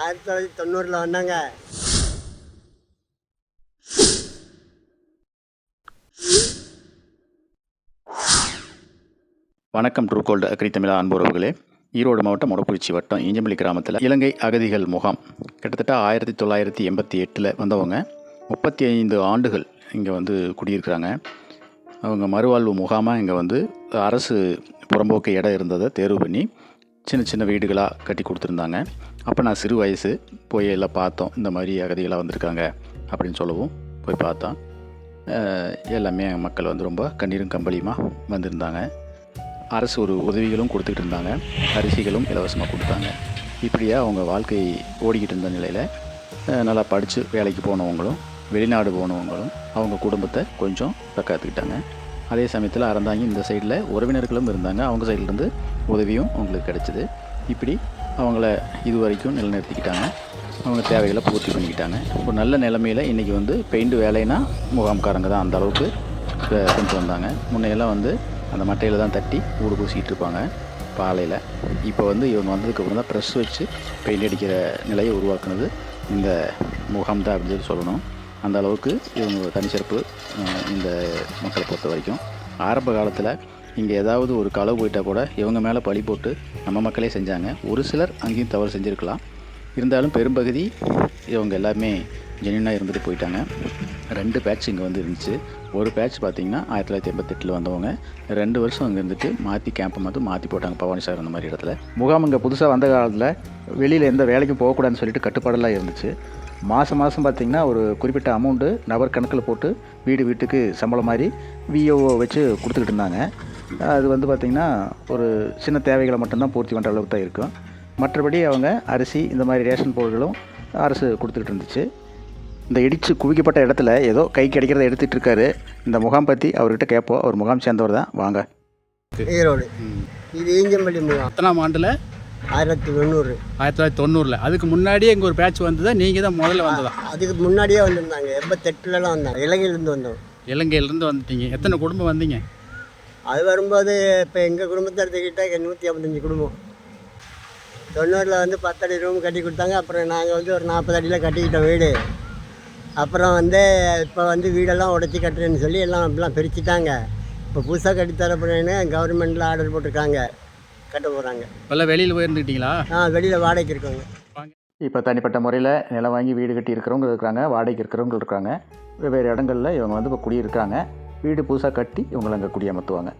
ஆயிரத்தி தொள்ளாயிரத்தி தொண்ணூறில் வந்தாங்க. வணக்கம் ட்ரூகோல்டு அக்ரி தமிழா அன்புறவுகளே. ஈரோடு மாவட்டம் மொடக்குறிச்சி வட்டம் ஈஞ்சம்பள்ளி கிராமத்தில் இலங்கை அகதிகள் முகாம். கிட்டத்தட்ட ஆயிரத்தி தொள்ளாயிரத்தி எண்பத்தி எட்டில் வந்தவங்க. முப்பத்தி ஐந்து ஆண்டுகள் இங்கே வந்து குடியிருக்கிறாங்க. அவங்க மறுவாழ்வு முகாமாக இங்கே வந்து அரசு புறம்போக்கு இடம் இருந்ததை தேர்வு பண்ணி சின்ன சின்ன வீடுகளாக கட்டி கொடுத்துருந்தாங்க. அப்போ நான் சிறு வயசு போய் எல்லாம் பார்த்தோம். இந்த மாதிரி அகதிகளாக வந்திருக்காங்க அப்படின்னு சொல்லவும் போய் பார்த்தோம். எல்லாமே மக்கள் வந்து ரொம்ப கண்ணீரும் கம்பளியுமாக வந்திருந்தாங்க. அரசு ஒரு உதவிகளும் கொடுத்துக்கிட்டு இருந்தாங்க. அரிசிகளும் இலவசமாக கொடுத்தாங்க. இப்படியே அவங்க வாழ்க்கை ஓடிக்கிட்டு இருந்த நிலையில் நல்லா படித்து வேலைக்கு போனவங்களும் வெளிநாடு போனவங்களும் அவங்க குடும்பத்தை கொஞ்சம் தக்காத்துக்கிட்டாங்க அதே சமயத்தில் அறந்தாங்கி இந்த சைடில் உறவினர்களும் இருந்தாங்க. அவங்க சைட்லேருந்து உதவியும் அவங்களுக்கு கிடச்சிது. இப்படி அவங்கள இது வரைக்கும் நிலைநிறுத்திக்கிட்டாங்க. அவங்க தேவைகளை பூர்த்தி பண்ணிக்கிட்டாங்க. ஒரு நல்ல நிலமையில் இன்றைக்கி வந்து பெயிண்ட் வேலைனா முகாம்காரங்க தான் அந்த அளவுக்கு கொண்டு வந்தாங்க. முன்னையெல்லாம் வந்து அந்த மட்டையில் தான் தட்டி ஊடு பூசிக்கிட்டு இருப்பாங்க பாலையில். இப்போ வந்து இவங்க வந்ததுக்கப்புறம் தான் ப்ரெஸ் வச்சு பெயிண்ட் அடிக்கிற நிலையை உருவாக்குனது இந்த முகாம் தான் அப்படின்னு சொல்லி சொல்லணும். அந்த அளவுக்கு இவங்க தனிச்சிறப்பு இந்த மக்களை பொறுத்த வரைக்கும். ஆரம்ப காலத்தில் இங்கே ஏதாவது ஒரு களவு போயிட்டால் கூட இவங்க மேலே பழி போட்டு நம்ம மக்களே செஞ்சாங்க. ஒரு சிலர் அங்கேயும் தவறு செஞ்சுருக்கலாம். இருந்தாலும் பெரும்பகுதி இவங்க எல்லாமே ஜெனினாக இருந்துட்டு போயிட்டாங்க. ரெண்டு பேட்ச் இங்கே வந்து இருந்துச்சு. ஒரு பேட்ச் பார்த்தீங்கன்னா ஆயிரத்தி தொள்ளாயிரத்தி எண்பத்தெட்டில் வந்தவங்க. ரெண்டு வருஷம் அங்கே இருந்துட்டு மாற்றி கேம்பை மட்டும் மாற்றி போட்டாங்க பவானி சார் அந்த மாதிரி இடத்துல. முகாம் இங்கே புதுசாக வந்த காலத்தில் வெளியில் எந்த வேலைக்கும் போகக்கூடாதுன்னு சொல்லிட்டு கட்டுப்பாடெல்லாம் இருந்துச்சு. மாதம் மாதம் பார்த்திங்கன்னா ஒரு குறிப்பிட்ட அமௌண்ட்டு நபர் கணக்கில் போட்டு வீடு வீட்டுக்கு சம்பளம் மாதிரி விஓஓ வச்சு கொடுத்துக்கிட்டு இருந்தாங்க. அது வந்து பார்த்திங்கன்னா ஒரு சின்ன தேவைகளை மட்டும்தான் பூர்த்தி பண்ணுற அளவுக்கு தான் இருக்கும். மற்றபடி அவங்க அரிசி இந்த மாதிரி ரேஷன் பொருட்களும் அரசு கொடுத்துக்கிட்டு இருந்துச்சு. இந்த இடித்து குவிக்கப்பட்ட இடத்துல ஏதோ கை கிடைக்கிறத எடுத்துகிட்டு இருக்காரு. இந்த முகாம் பற்றி அவர்கிட்ட கேட்போம் அவர் முகாம் சேர்ந்தவர் தான். வாங்க. ஈரோடு. இது ஈஞ்சம்பள்ளி முகாம். எத்தனாம் ஆண்டில் ஆயிரத்தி தொண்ணூறு. ஆயிரத்தி தொள்ளாயிரத்தி தொண்ணூறில். அதுக்கு முன்னாடியே இங்கே ஒரு பேட்ச் வந்ததா? நீங்கள் தான் முதல்ல வந்ததா? அதுக்கு முன்னாடியே வந்திருந்தாங்க. எண்பத்தெட்டுலலாம் வந்தாங்க. இலங்கையிலேருந்து வந்தோம். இலங்கையிலேருந்து வந்துட்டீங்க. எத்தனை குடும்பம் வந்தீங்க? அது வரும்போது இப்போ எங்கள் குடும்பத்தை எடுத்துக்கிட்டால் நூற்றி ஐம்பத்தஞ்சு குடும்பம். தொண்ணூறில் வந்து பத்தடி ரூம் கட்டி கொடுத்தாங்க. அப்புறம் நாங்கள் வந்து ஒரு நாற்பது அடியில் கட்டிக்கிட்டோம் வீடு. அப்புறம் வந்து இப்போ வந்து வீடெல்லாம் உடச்சி கட்டுறேன்னு சொல்லி எல்லாம் அப்படிலாம் பிரிச்சுட்டாங்க. இப்போ புதுசாக கட்டி தரப்படுறேன்னு கவர்மெண்ட்டில் ஆர்டர் போட்டிருக்காங்க. கட்ட போகிறாங்க இப்போல்லாம் வெளியில் போயிருந்துக்கிட்டீங்களா? ஆ வெளியில் வாடகைக்கு இருக்காங்க இப்போ தனிப்பட்ட முறையில் நிலம் வாங்கி வீடு கட்டி இருக்கிறவங்க இருக்கிறாங்க வாடகைக்கு இருக்கிறவங்க இருக்காங்க வெவ்வேறு இடங்களில் இவங்க வந்து இப்போ குடியிருக்காங்க. வீடு புதுசாக கட்டி இவங்களை அங்கே குடியமர்த்துவாங்க.